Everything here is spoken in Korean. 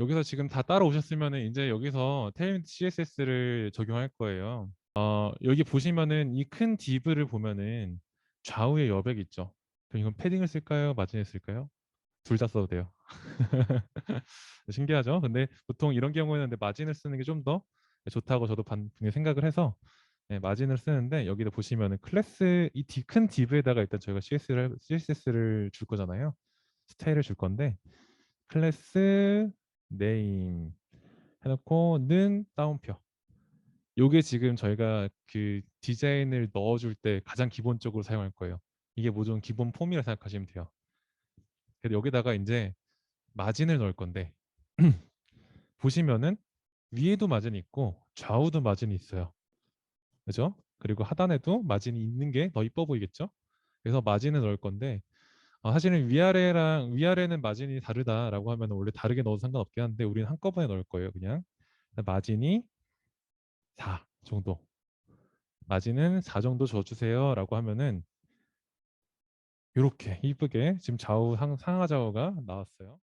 여기서 지금 다 따라오셨으면은 인제 여기서 테일윈드 CSS를 적용할 거예요. 어 여기 보시면은 이 큰 div를 보면은 좌우에 여백 있죠. 그럼 이건 패딩을 쓸까요? 마진을 쓸까요? 둘 다 써도 돼요. 신기하죠? 근데 보통 이런 경우에는 마진을 쓰는 게 좀 더 좋다고 저도 반 분명히 생각을 해서 예 마진을 쓰는데 여기도 보시면은 클래스 이디큰 div에다가 일단 저희가 CS를 CSS를 줄 거잖아요. 스타일을 줄 건데 클래스 네임 해 놓고 는 따옴표. 요게 지금 저희가 그 디자인을 넣어 줄 때 가장 기본적으로 사용할 거예요. 이게 모종 기본 폼이라 생각하시면 돼요. 그래서 여기다가 인제 마진을 넣을 건데 보시면은 위에도 마진이 있고 좌우도 마진이 있어요. 그죠? 그리고 하단에도 마진이 있는 게 더 이뻐 보이겠죠? 그래서 마진을 넣을 건데 어 사실은 위아래랑 "위아래는 마진이 다르다."라고 하면은 원래 다르게 넣어도 상관없긴 한데 우리는 한꺼번에 넣을 거예요 그냥. 마진이 4 정도. "마진은 4 정도 줘 주세요."라고 하면은 요렇게 이쁘게 지금 좌우 상 상하 좌우가 나왔어요.